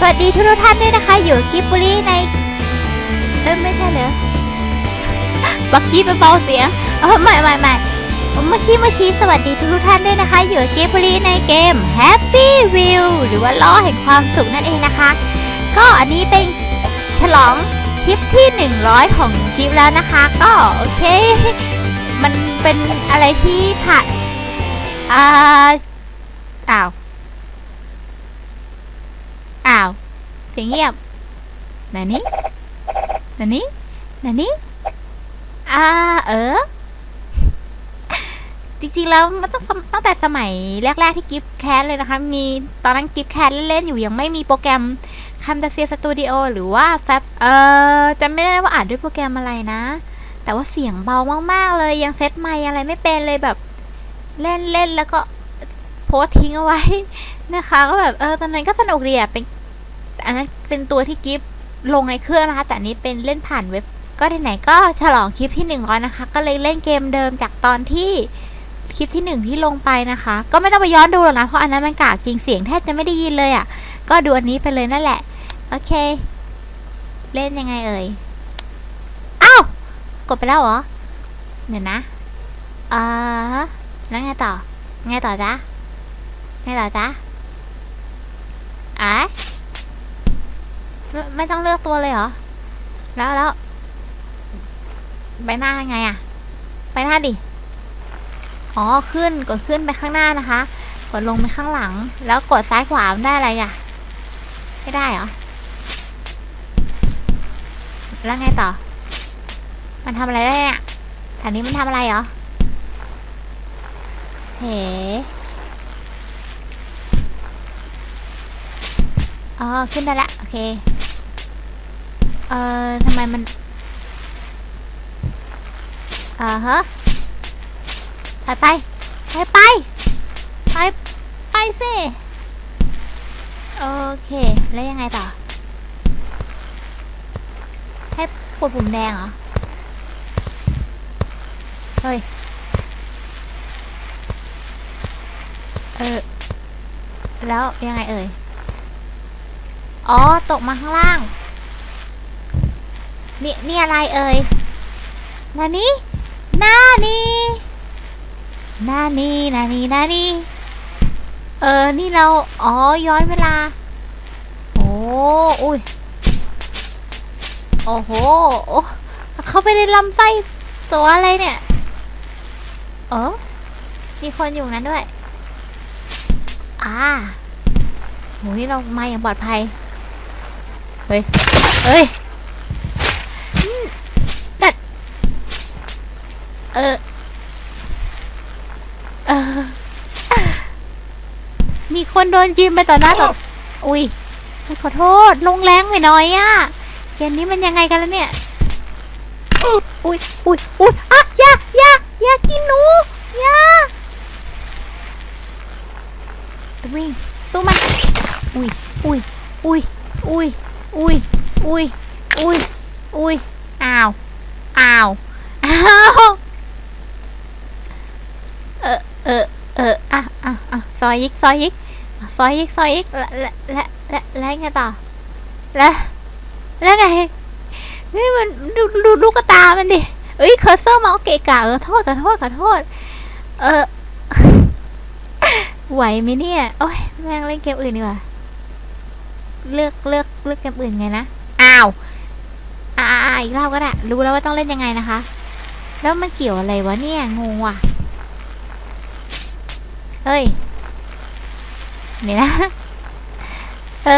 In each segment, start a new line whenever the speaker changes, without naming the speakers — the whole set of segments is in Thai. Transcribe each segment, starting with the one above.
สวัสดีทุกท่านด้วยนะคะ อยู่กิบบุรีใน เอ้ยไม่ใช่เลยบักกี้ไปเบาเสียงเออไม่ไม่ไม่มาชิมาชิสวัสดีทุกท่านด้วยนะคะ อยู่กิบบุรีในเกม Happy View หรือว่าล้อแห่งความสุขนั่นเองนะคะ ก็อันนี้เป็นฉลองคลิปที่ 100 ของกิฟแล้วนะคะ ก็โอเค มันเป็นอะไรที่ผ่านอ่าอ้าว อ้าว เสียงเงียบไหนนี่ไหนนี่ไหนนี่อ่าเออ จริงๆแล้วมันต้องตั้งแต่สมัยแรก ๆ ที่กิฟแคสเลยนะคะ มีตอนนั้นกิฟแคสเล่นอยู่ยังไม่มีโปรแกรม Camtasia Studio หรือว่า Fab เอ่อจำไม่ได้ว่าอ่านด้วยโปรแกรมอะไรนะ แต่ว่าเสียงเบามากๆเลยยังเซตไมค์อะไรไม่เป็นเลยแบบ เล่นเล่นแล้วก็โพสทิ้งเอาไว้นะคะ ก็แบบเออตอนนั้นก็สนุกดีอะเป็น อันนั้นเป็นตัวที่กิฟลงในเครื่องนะคะ แต่นี้เป็นเล่นผ่านเว็บ ก็ไหนๆก็ฉลองคลิปที่ 100 นะคะ ก็เลยเล่นเกมเดิมจากตอนที่คลิปที่ 1 ที่ลงไปนะคะ ก็ไม่ต้องไปย้อนดูหรอกนะ เพราะอันนั้นมันกากจริงเสียงแทบจะไม่ได้ยินเลยอะ่ะ ก็ดูอันนี้ไปเลยนั่นแหละ โอเค เล่นยังไงเอ่ยอ้าวกดไปแล้วเหรอเดี๋ยวนะอ่าแล้วไงต่อ ไงต่อจ๊ะไงต่อจ๊ะอะ ไม่ไม่ต้องเลือกตัวเลยเหรอ แล้วแล้วไปหน้าไงอะไปหน้าดิ อ๋อขึ้นกดขึ้นไปข้างหน้านะคะ กดลงไปข้างหลัง แล้วกดซ้ายขวามันได้อะไรอะไม่ได้เหรอ แล้วไงต่อ มันทำอะไรได้เนี่ยแถวนี้มันทำอะไรเหรอเฮ้อ๋อ ขึ้นได้ละ โอเค เอ่อทำไมมันอ่าฮะถอยไปไปไปไปไปสิโอเค แล้วยังไงต่อ ให้กดปุ่มแดงเหรอ เฮ้ย เออ แล้วยังไงเอ่ย อ๋อ ตกมาข้างล่าง นี่นี่อะไรเอ่ยนานี่นานี่นานี่นานี่นานี่เออ นี่เรา อ๋อ ย้อนเวลา โอ้อุ้ย โอ้โหโเขาไปในลำไส้ตัวอะไรเนี่ย เออ มีคนอยู่นั้นด้วย อ่าโหนี่เรามาอย่างปลอดภัย เฮ้ย เฮ้ยอืมนั่นเออ เออ มีคนโดนยิงไปต่อหน้าต่อ อุ้ยขอโทษลงแรงไปหน่อยอะเกมนี้มันยังไงกันแล้วเนี่ย อุ้ยอุ้ยอุ้ยอะย่าอย่าอย่ากินหนูอย่าตัววิ่งสู้มัน อุ้ยอุ้ยอุ้ยอุ้ยอุ้ยอุ้ยอุ้ยอุ้ยอ้าวอ้าวอ้าว เออ เออ เออ อะอะอะ ซอยยิกซอยยิกซอยยิกซอยยิกและและและและไงต่อแล้วแล้วไงนี่มันดูดูลูกตามันดิเอ้ยเคอร์เซอร์มาส์เกะกะเออโทษขอโทษขอโทษ เออไหวไหมเนี่ยโอ้ยแม่งเล่นเกมอื่นดีกว่าเลือกเลือกเลือกเกมอื่นไงนะอ้าวอ่าอ่าอีกรอบก็ได้รู้แล้วว่าต้องเล่นยังไงนะคะ แล้วมันเกี่ยวอะไรวะเนี่ยงงว่ะเฮ้ย เดี๋ยนะ เอ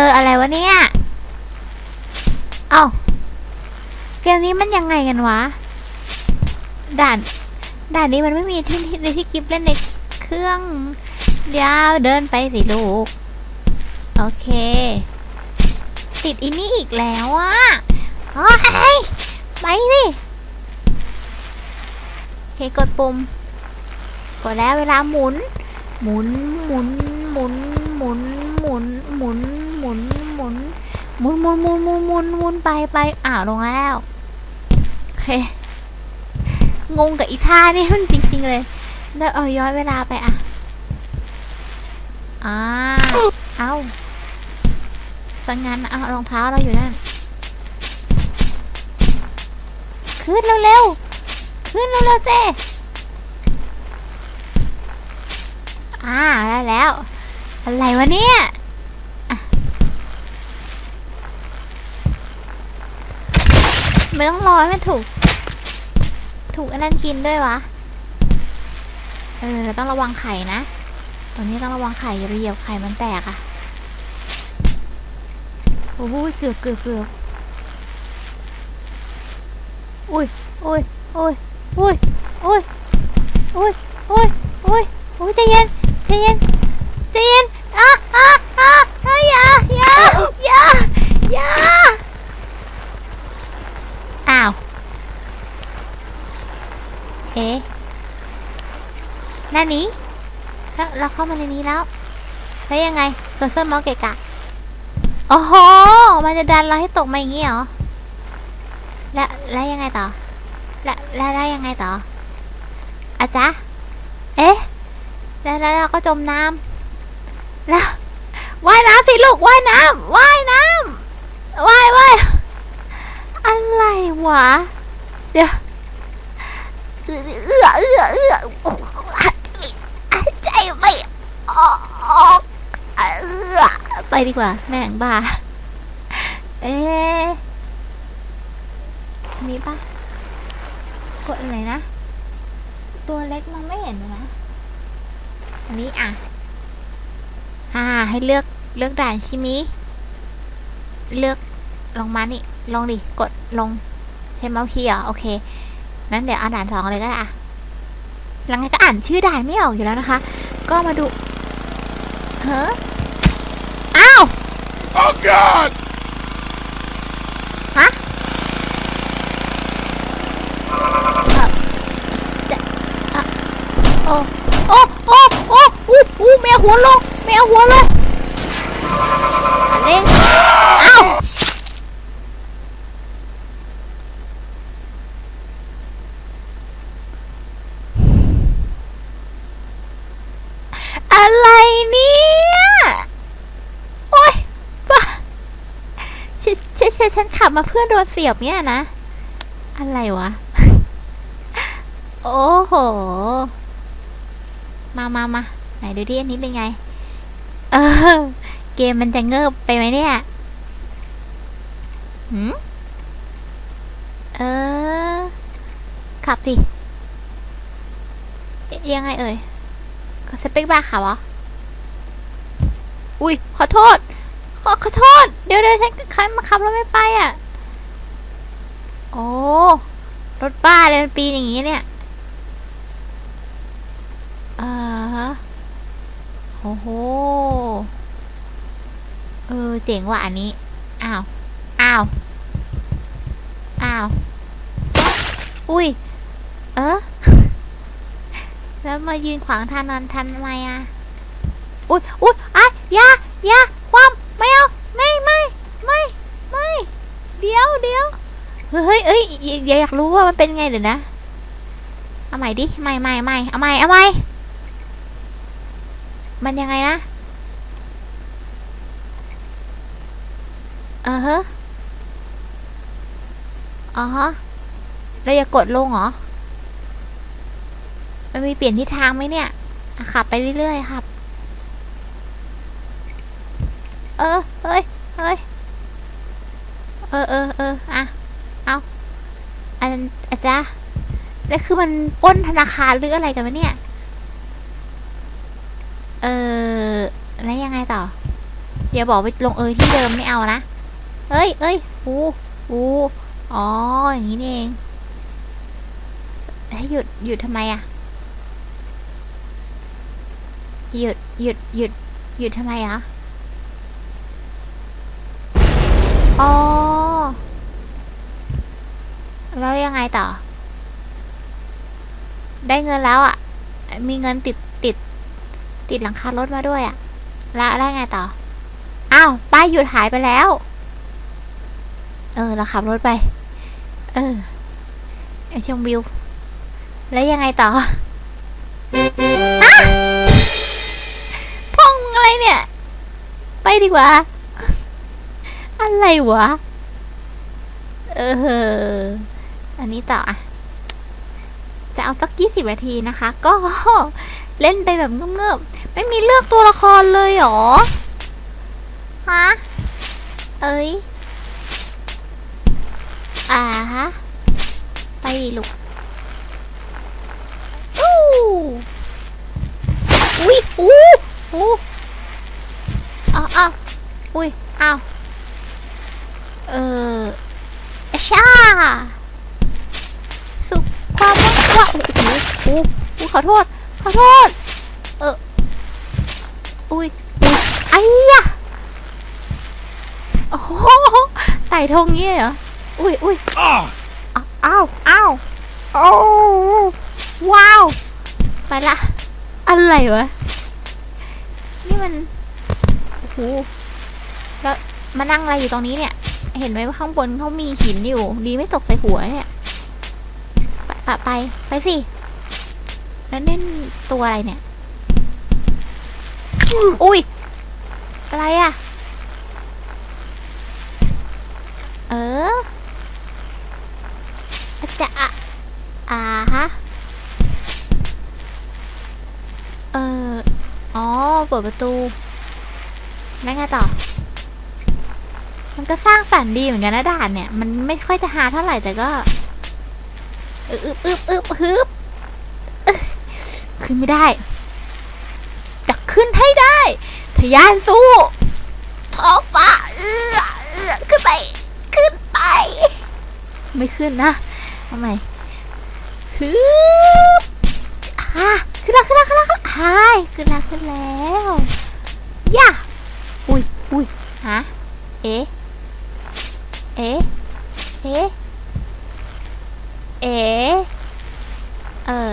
อ อะไรวะเนี่ย เอ้า เกมนี้มันยังไงกันวะ ด่าน ด่านนี้มันไม่มีที่ในที่กิฟเล่นในเครื่อง เดี๋ยวเดินไปสิลูก โอเค ติดอินนี่อีกแล้วอะโอ้ยไปสิโอเคกดปุ่ม กดแล้วเวลาหมุน หมุน หมุน มุนหมุนหมุนหมุนหมุนหมุนหมุนหมุนหมุนหมุนหมุนหมุนไปไปอ้าวลงแล้วโอเคงงกับอีท่านี่มันจริง ๆ เลยแล้วเอาย้อนเวลาไปอะอ่าเอาสังงั้นเอารองเท้าเราอยู่นั่นขึ้นเร็วๆขึ้นเร็วๆเซ่อ่าได้แล้ว อะไรวะเนี่ยไม่ต้องรอให้มันถูก ถูกอันนั้นกินด้วยวะ เออเราต้องระวังไข่นะ ตรงนี้ต้องระวังไข่อย่าไปเหยียบไข่มันแตกอะโอ้ยเกือบเกือบเกือบอุ้ยอุ้ยอุ้ยอุ้ยอุ้ยอุ้ยอุ้ยอุ้ยอุ้ยใจเย็นใจเย็นใจเย็น อะอะอะอะอย่าอย่าอย่าอย่าอ้าวเอ๊ะนั่นนี้แล้วเราเข้ามาในนี้แล้ว แล้วยังไงเคอร์เซอร์เมาส์เกะกะโอ้โห มันจะดันเราให้ตกมาอย่างงี้เหรอ แล้ว แล้วยังไงต่อ แล้วแล้วแล้วยังไงต่ออาจ๊ะเอ๊ะ แล้วแล้วเราก็จมน้ำ แล้วว่ายน้ำสิลูกว่ายน้ำว่ายน้ำว่ายว่ายอะไรวะเดี๋ยวเอื้อเอื้อเอื้อใจไม่ออกเอื้อไปดีกว่า แม่งบ้า เอ๊มีปะกดอะไรนะ ตัวเล็กมองไม่เห็นเลยนะ อันนี้อะ อ่า ให้เลือกเลือกด่านชิมิเลือกลงมานี่ ลงดิ กดลงใช้เมาส์คีย์เหรอโอเค นั้นเดี๋ยวเอาด่านสองเลยก็ได้อะหลังจากจะอ่านชื่อด่านไม่ออกอยู่แล้วนะคะ ก็มาดูเฮ้ออ้าว
Oh God!
ฮะเอ่อจะเอ่อโอ้โอ้โอ้โอ้อู้อู้แมวหัวลง แมวหัวเลงอันเล่งอ้าวอะไรเนี่ยโอ๊ยบ้าฉันฉันฉันฉันขับมาเพื่อโดนเสียบเนี่ยนะ อะไรวะ โอ้โห มามามาไหนดูดิอันนี้เป็นไง เออ เกมมันจะเงิบไปไหมเนี่ยหืมเออ ขับสิเอ๊ะยังไงเอ่ยก็สเปคบาร์ขาวเหรออุ้ย ขอโทษ ขอขอโทษ เดี๋ยวเดี๋ยวฉันคันมาขับรถไม่ไปอะ โอ้ รถบ้าเลยนปีนอย่างงี้เนี่ย เออ โอ้โห เออ เจ๋งว่ะอันนี้ อ้าว อ้าว อ้าว อุ้ย เออ แล้วมายืนขวางทางนั้นทันทำไมอะ อุ้ยอุ้ยอะอย่าอย่าความไม่เอา ไม่ไม่ไม่ไม่ เดี๋ยวเดี๋ยวเฮ้ยเอ้ยอย่าอย่าอยากรู้ว่ามันเป็นไงเดี๋ยวนะ เอาใหม่ดิ ใหม่ใหม่ใหม่เอาใหม่เอาใหม่ มันยังไงนะ เออฮะอ๋อฮะเราอย่ากดลงเหรอ มันมีเปลี่ยนทิศทางไหมเนี่ยขับไปเรื่อยๆครับ เออ เฮ้ย เฮ้ย เออเออเอออะ เอาอันอาจารย์แล้วคือมันป้นธนาคารหรืออะไรกันวะเนี่ย เออ แล้วยังไงต่อ อย่าบอกไปลงเอยที่เดิมไม่เอานะ เอ้ยเอ้ยอูอูอ๋อ อย่างนี้เองให้หยุดหยุดทำไมอะหยุดหยุดหยุดหยุดทำไมอะอ๋อ แล้วยังไงต่อ ได้เงินแล้วอะ่ะมีเงินติดติด ติดหลังคารถมาด้วยอะ่ะแล้วแล้วไงต่อ อ้าวป้ายหยุดหายไปแล้ว เออเราขับรถไป เออไอชมวิว แล้วยังไงต่ออะพงอะไรดีกว่า อะไรวะ เออ อันนี้ต่ออะจะเอาสักยี่สิบนาทีนะคะ ก็เล่นไปแบบเงือบๆ ไม่มีเลือกตัวละครเลยหรอ ฮะ เอ้ย อ่าฮะ ไปลูกอู้อุ้ยอู้อู้อ้าวอ้าวอุ้ยอ้าวเอออะช่าสุขความว่างว่าโอ้โหโอ้โหขอโทษ ขอโทษ เอออุ้ยอุ้ยไอ้ยะ โอ้โหไต่ธงเงี้ยเหรอ อุ้ยอุ้ยอ้าวอ้าวโอ้ว้าว ไปละ อะไรวะ นี่มัน โอ้โห แล้วมานั่งอะไรอยู่ตรงนี้เนี่ย เห็นไหมว่าข้างบนเขามีหินอยู่ ดีไม่ตกใส่หัวเนี่ย ไปไปไปไปสิ แล้วเล่นตัวอะไรเนี่ย อุ้ย อะไรอะเอออา จะอะอ่าฮะ เอออ๋อ เปิดประตู แล้วไงต่อ มันก็สร้างสรรค์ดีเหมือนกันนะด่านเนี่ย มันไม่ค่อยจะหาเท่าไหร่แต่ก็อึบอึบอึบอึบฮึบขึ้นไม่ได้ จะขึ้นให้ได้ทะยานสู้ท้องฟ้าเอื้อเอื้อขึ้นไป ขึ้นไป ไม่ขึ้นนะ ทำไมฮึบอ่าขึ้นแล้วขึ้นแล้วขึ้นแล้วขึ้นแล้วหายขึ้นแล้วขึ้นแล้วย่าอุ้ยอุ้ยฮะเอ๊ะเอ๊ะเอ๊ะเอ๊ะเออ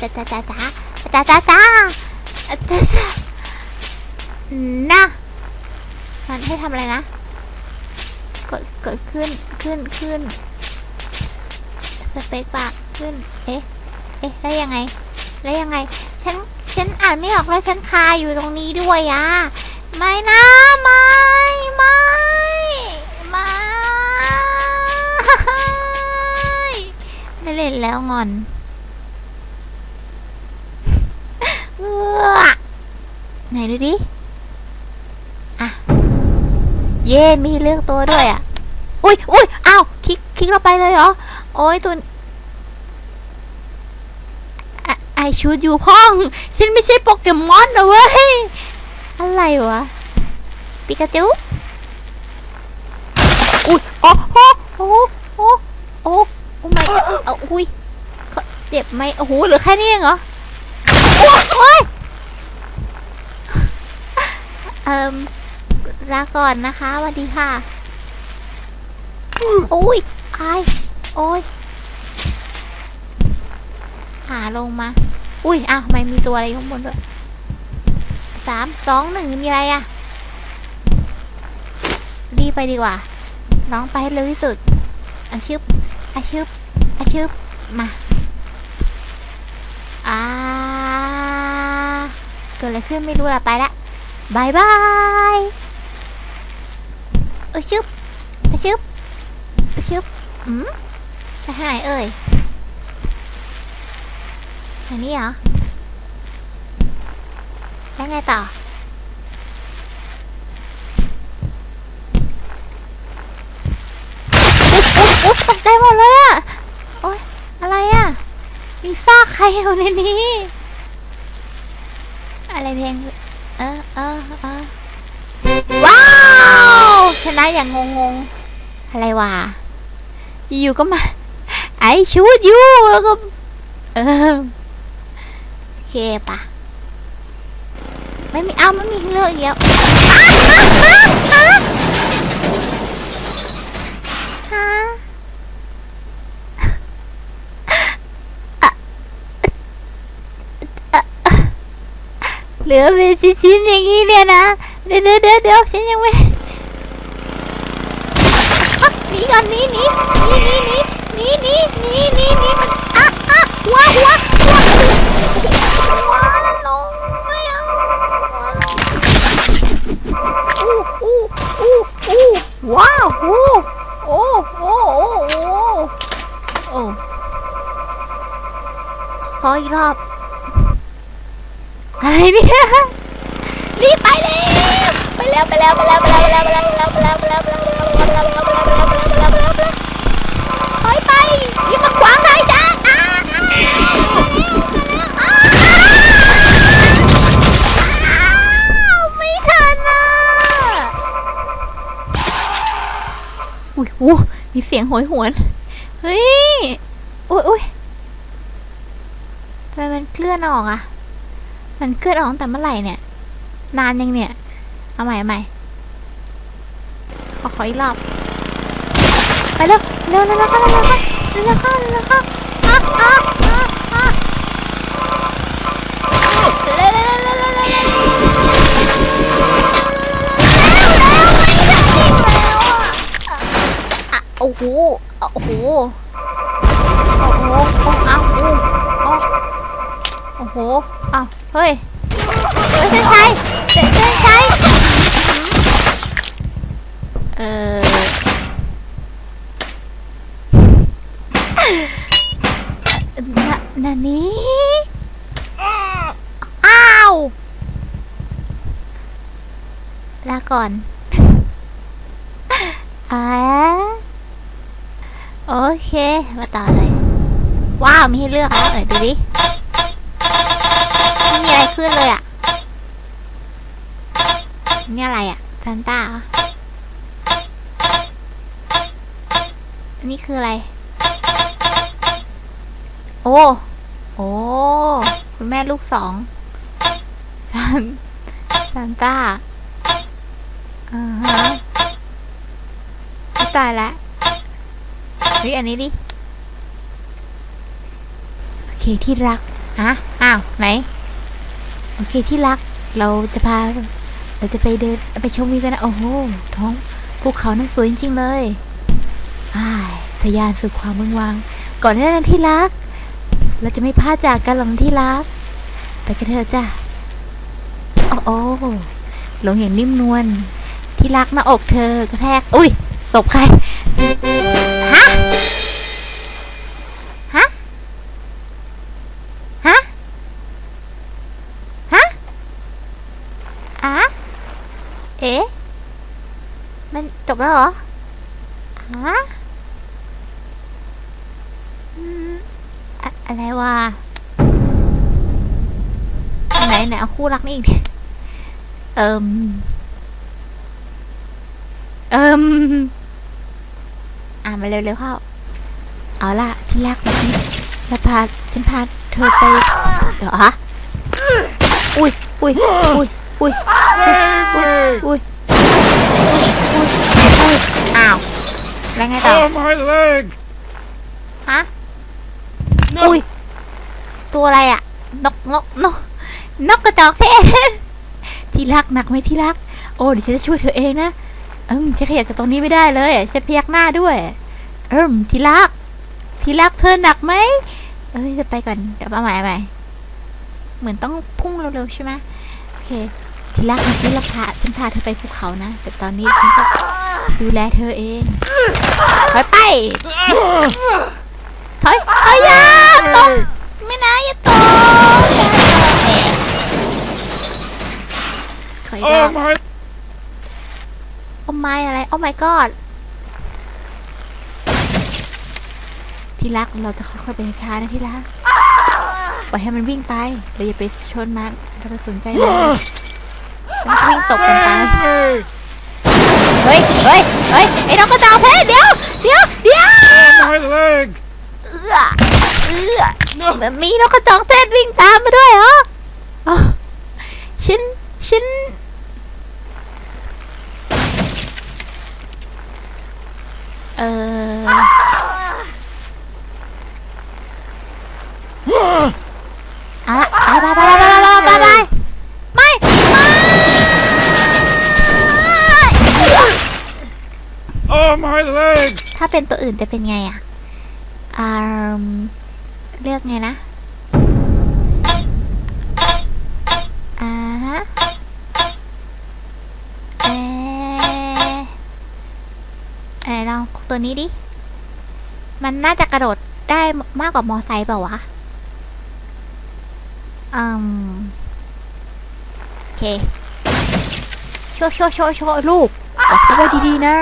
จ้าจ้าจ้าจ้าจ้าจ้าจ้าจ้าจ้านะมันให้ทำอะไรนะ ขึ้นขึ้นขึ้นสเปคปะขึ้น เอ๊ะ เอ๊ะได้ยังไงได้ยังไง ฉัน ฉันอ่านไม่ออกแล้วฉันคาอยู่ตรงนี้ด้วยอะ ไม่นะไม่ไม่ไม่ไม่เล่นแล้วงอนเออไหนดูดิ อะ เย่มีเลือกตัวด้วยอะ อุ้ยอุ้ยอ้าวคลิกคลิกเราไปเลยเหรอ โอ้ยตัวไอชูดอยู่พ่อง ฉันไม่ใช่โปเกมอนนะเว้ย อะไรวะ ปิกาจูอุ้ยโอ้โอ้โอ้โอ้โอ้ไม่เอาอุ้ยเขาเจ็บไหมโอ้โหเหลือแค่นี้เองเหรอ โอ้ยเอ่มลาก่อนนะคะสวัสดีค่ะ โอ้ยอายโอ้ยหาลงมา อุ้ยอ้าวทำไมมีตัวอะไรข้างบนด้วยสามสองหนึ่งมีอะไรอะรีบไปดีกว่า น้องไปให้เร็วที่สุดอาชึบอาชึบอาชึบมาอ่าเกิดอะไรขึ้นไม่รู้ละไปละบายบายออชึบอาชึบ ชึบอืมไปทางไหนเอ่ยทางนี้เหรอ แล้วไงต่อ อุ๊ยตกใจหมดเลยอะโอ๊ย อะไรอะมีซากใครอยู่ในนี้ อะไรเพลง เออเออเออว้าว ชนะอย่างงงงอะไรวะ you có mà ấy chúa you có khe pa mấy mi ao mấy mi lơ kìa lửa về chín chín này nghĩ nè nè được được được được xin nhận mấy กันหนีหนีหนีหนีหนีหนีหนีหนีหนีมันอะอะหัวหัวหัวหัวลงไม่เอาหัวลงอู้อู้อู้อู้ว้าวโอ้โอ้โอ้โอ้โอ้ขออีกรอบอะไรเนี่ยรีบไปเลย แล้วไปแล้วไปแล้วไปแล้วไปแล้วไปแล้วไปแล้วไปแล้วไปแล้วไปแล้วไปแล้วไปแล้วไปแล้วไปแล้วไปแล้วไปแล้วไปแล้วไปแล้วถอยไปอย่ามาขวางทางฉันอ่าอ่ามาแล้วมาแล้วอ้าวไม่ทันอะอุ้ยโอ้มีเสียงโหยหวนเฮ้ยอุ้ยอุ้ยทำไมมันเคลื่อนออกอะมันเคลื่อนออกตั้งแต่เมื่อไหร่เนี่ย นานยังเนี่ย เอาใหม่เอาใหม่ขอขออีกรอบไปเร็วเร็วเร็วเร็วเข้าเร็วเร็วเข้าเร็วเร็วเข้าเร็วเร็วเข้าอะอะอะอะเร็วเร็วเร็วเร็วเร็วเร็วเร็วเร็วเร็วเร็วเร็วเร็วไม่ทันอีกแล้วอะอะโอ้โหโอ้โหโอ้โหโอ้เอาโอ้โอ้โอ้โหเอาเฮ้ยเฮ้ยเส้นชัยเส้นเส้นชัยเออนะนันนี้อ้าวลาก่อน อ่าโอเค มาต่อเลย ว้าว มีให้เลือกแล้วไหนดูดิไม่มีอะไรขึ้นเลยอะ นี่อะไรอะซันต้าเหรออันนี้ คืออะไร โอ้ โอ้ คุณแม่ลูกสองซันซันต้าอ่าฮะตายแล้วเฮ้ยอันนี้ดิ โอเคที่รักฮะอ้าว ไหน โอเคที่รัก เราจะพา เราจะไปเดิน ไปชมวิวกันนะ โอ้โห ท้องภูเขานั้นสวยจริง ๆ เลยอ้า ทะยานสู่ความเมืองวาง ก่อนหน้านั้นที่รัก เราจะไม่พลาดจากกันหรอกที่รัก ไปกันเถอะจ้ะโอ้โอ้ลงอย่างนิ่มนวลที่รักหน้าอกเธอกระแทก อุ้ยศพใคร ฮะ ฮะ ฮะ ฮะอะเอ๊ะ มันจบแล้วเหรออะอืม อะไรวะไหนไหนเอาคู่รักนี่อีกเอิมเอิมอ่านมาเร็วๆเข้า เอาล่ะ ที่แรกแบบนี้เราพาฉันพาเธอไป เดี๋ยวฮะ อุ้ยอุ้ยอุ้ยอุ้ยอุ้ยอุ้ยอุ้ยอ้าวแล้วไงต่อ
Oh, my leg!
ฮะ
No!
อุ้ยตัวอะไรอะนกนกนกนกกระจอกเทศที่รักหนักไหมที่รัก โอ้เดี๋ยวฉันจะช่วยเธอเองนะเอิมฉันขยับจากตรงนี้ไม่ได้เลยฉันพยักหน้าด้วย เอิมที่รัก ที่รักเธอหนักไหมเอ้ยจะไปก่อนเดี๋ยวมาใหม่เอาใหม่เหมือนต้องพุ่งเร็วๆใช่ไหมโอเค ที่รักเมื่อกี้เราพาฉันพาเธอไปภูเขานะ แต่ตอนนี้ฉันจะดูแลเธอเองถอยไปถอยถอย อยาตกไม่นะอย่าตกอย่าตกเองขออีกรอ
Oh,
บ
my...
โอ้ไม่อะไรโอ้ my god ที่รักเราจะค่อยๆไปช้าๆนะที่รักปล่อยให้มันวิ่งไปเราอย่าไปชนมันเราไปสนใจมันมันวิ่งตบกันไป
Hey!
เฮ้ยเฮ้ยเฮ้ยไอ้น้องกระจอกเพชรเดี๋ยวเดี๋ยวเดี๋ยว
Oh, my leg!
เอื้อ มันมีนกกระจองเทศวิ่งตามมาด้วยเหรอฉันฉันเอออะไปไปไปไปไปไปไม่ไม่
Oh my leg
ถ้าเป็นตัวอื่นจะเป็นไงอะ นน่าจะกระโดดได้มากกว่ามอไซค์เปล่าวะอืมโอเค โชว์โชว์โชว์โชว์ลูกกดเข้าไปดีๆนะ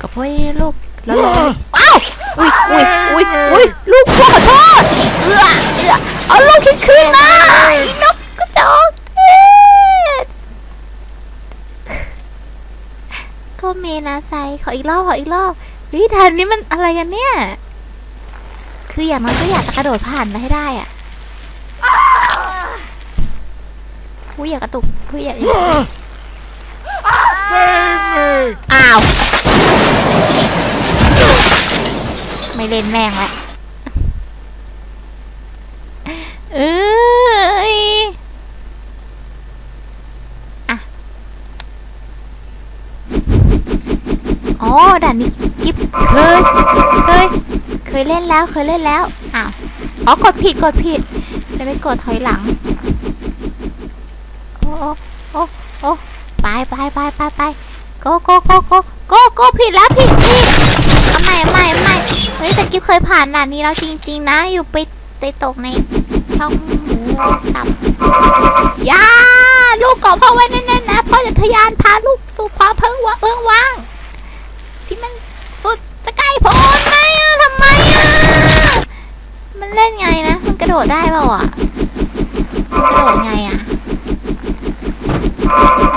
กดเข้าไปดีๆนะลูก แล้วลงอ้าวอุ้ยอุ้ยอุ้ยอุ้ยลูกพ่อขอโทษเอื้อเอื้อเอาลูกฉันคืนมาอีนกกระจอกเทศก็เมนาไซขออีกรอบขออีกรอบเฮ้ยทันนี้มันอะไรกันเนี่ย คืออย่างน้อยก็อยากจะกระโดดผ่านไปให้ได้อะอุ้อยากกระตุกอุ้อยากอ้าว ไม่เล่นแม่งละเอ้ยอะอ๋อด่านนี้กิ๊บเคยเคย ยเล่นแล้วเคยเล่นแล้วอ้าวอ๋อกดผิดกดผิดเลยไม่กดถอยหลัง โอ้โอ้โอ้ไปไปไปไปไปโกโกโกโกโกโกผิดแล้วผิดผิดเอาใหม่ใหม่ใหม่เฮ้ยแต่กิ๊บเคยผ่านด่านนี้แล้วจริง ๆ นะ อยู่ไปไปตกในช่องหมูตับอยาลูกเกาะพ่อไว้แน่นๆนะพ่อจะทะยานพาลูกสู่ความเพิ่งวะเพิ่งว่าง ที่มันสุดจะใกล้พ้นไหมอะทำไมอะมันเล่นไงนะ มันกระโดดได้เปล่าอะกระโดดไงอะ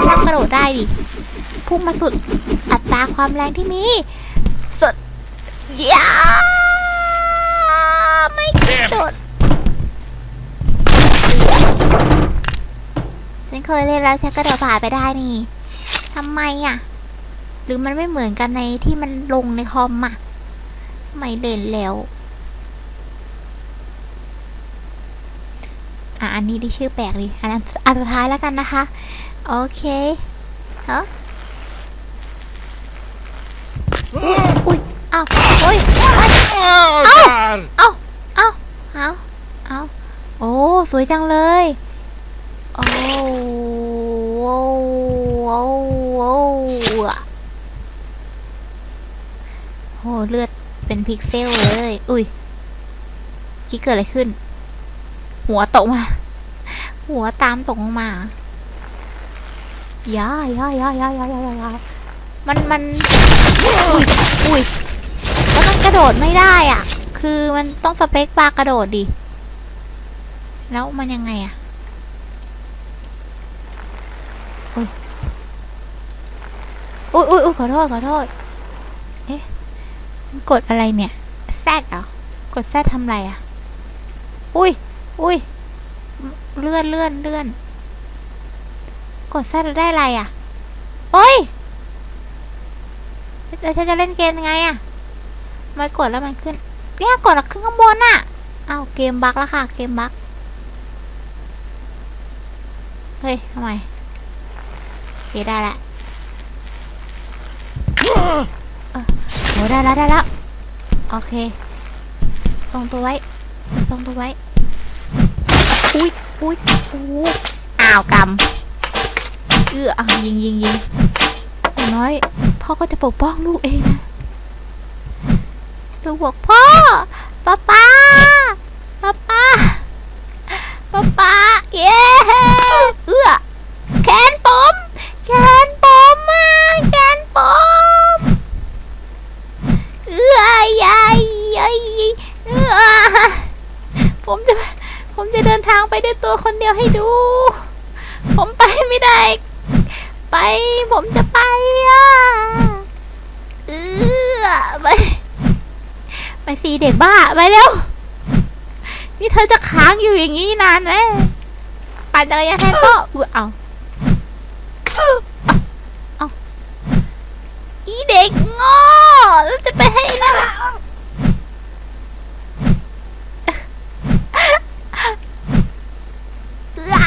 ต้องกระโดดได้ดิพุ่งมาสุดอัตราความแรงที่มีสุดยาไม่กระโดดฉันเคยเล่นแล้วฉันกระโดดผ่านไปได้นี่ทำไมอะ หรือมันไม่เหมือนกันในที่มันลงในคอมอะ ไม่เล่นแล้ว อะอันนี้ได้ชื่อแปลกดิอันนั้นอันสุดท้ายแล้วกันนะคะ โอเคฮะอุ้ยอ้าวโอ้ยโอ้ย
Oh,
Ow!
God!
เอาเอาเอาเอาโอ้สวยจังเลยโอ้โอ้โอ้โอ้อะโหเลือดเป็นพิกเซลเลย อุ้ยคิดเกิดอะไรขึ้น หัวตกมา หัวตามตกลงมาย่าย่าย่าย่าย่าย่าย่ามันมันอุ้ยอุ้ยแล้วมันกระโดดไม่ได้อะ คือมันต้องสเปคปลากระโดดดิ แล้วมันยังไงอะอุ้ยอุ้ยอุ้ยขอโทษขอโทษ เอ๊ะกดอะไรเนี่ยแซดเหรอกดแซดทำไรอะ อุ้ยอุ้ย เลื่อนเลื่อนเลื่อน กดแซดได้อะไรอะ โอ้ยแล้วฉันจะเล่นเกมยังไงอะไม่กดแล้วมันขึ้น เนี่ยกดแล้วขึ้นข้างบนอะ เอ้าเกมบั๊กแล้วค่ะ เกมบั๊กเฮ้ยทำไมโอเคได้ละโหได้แล้วได้แล้ว โอเคทรงตัวไว้ทรงตัวไว้ อุ้ยอุ้ยอู้อ้าวกำเอื้ออะยิงยิงยิงอย่างน้อย พ่อก็จะปกป้องลูกเองนะ ลูกบอกพ่อป้าป้าป้าป้าป้าเย้เอื้อแขนผมแขนผมมาแขนผมเอื้อยายยายเอื้อผมจะ ผมจะเดิน ทางไปด้วยตัวคนเดียวให้ดู ผมไปไม่ได้ ไปผมจะไปอะเออไปไปสีเด็กบ้าไปเร็วนี่เธอจะค้างอยู่อย่างนี้นานไหมปั่นจักรยานแทนก็ออเอาเอาเอาอีเด็กโง่แล้วจะไปให้นะเอื้อ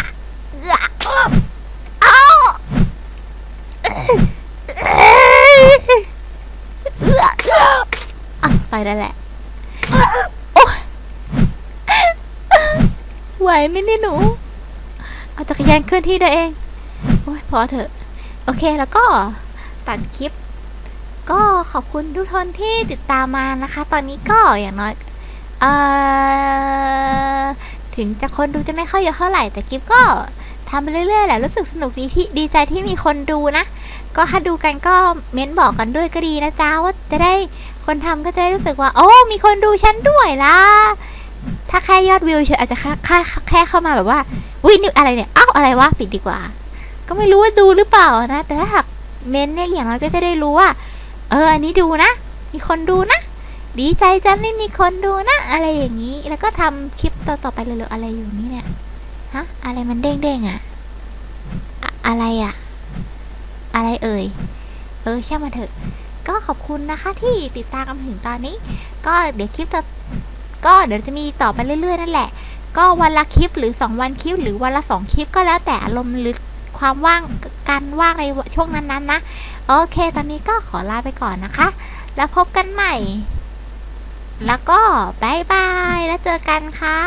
เอื้อเอา เอื้อเอื้อ อะได้แหละ โอ้ไหวไหมเนี่ยหนู เอาจักรยานเคลื่อนที่ได้เอง โอ้ยพอเถอะ โอเคแล้วก็ตัดคลิป ก็ขอบคุณทุกคนที่ติดตามมานะคะ ตอนนี้ก็อย่างน้อย เอ่อ ถึงจะคนดูจะไม่ค่อยเยอะเท่าไหร่ แต่กิฟก็ทำไปเรื่อยๆแหละรู้สึกสนุกดีที่ดีใจที่มีคนดูนะ ก็ถ้าดูกันก็เม้นบอกกันด้วยก็ดีนะจ๊ะว่าจะได้ คนทำก็จะได้รู้สึกว่า โอ้มีคนดูฉันด้วยล่ะ ถ้าแค่ยอดวิวเฉยอาจจะแค่แค่แค่เข้ามาแบบว่าวินี่อะไรเนี่ยอ้าวอะไรวะปิดดีกว่า ก็ไม่รู้ว่าดูหรือเปล่านะ แต่ถ้าหากเม้นเนี่ยอย่างน้อยก็จะได้รู้ว่า เออ อันนี้ดูนะ มีคนดูนะ ดีใจจังไม่มีคนดูนะ อะไรอย่างนี้ แล้วก็ทำคลิปต่อๆไปเร็วๆอะไรอยู่นี่เนี่ยฮะอะไรมันเด้งๆอะอะอะไรอะ อะไรเอ่ย เออช่างมาเถอะ ก็ขอบคุณนะคะที่ติดตามกันถึงตอนนี้ ก็เดี๋ยวคลิปจะก็เดี๋ยวจะมีต่อไปเรื่อยๆนั่นแหละ ก็วันละคลิปหรือ 2 วันคลิป หรือวันละ 2 คลิปก็แล้วแต่อารมณ์หรือความว่างการว่างในช่วงนั้นๆนะ โอเค ตอนนี้ก็ขอลาไปก่อนนะคะ แล้วพบกันใหม่ แล้วก็บายบาย แล้วเจอกันค่ะ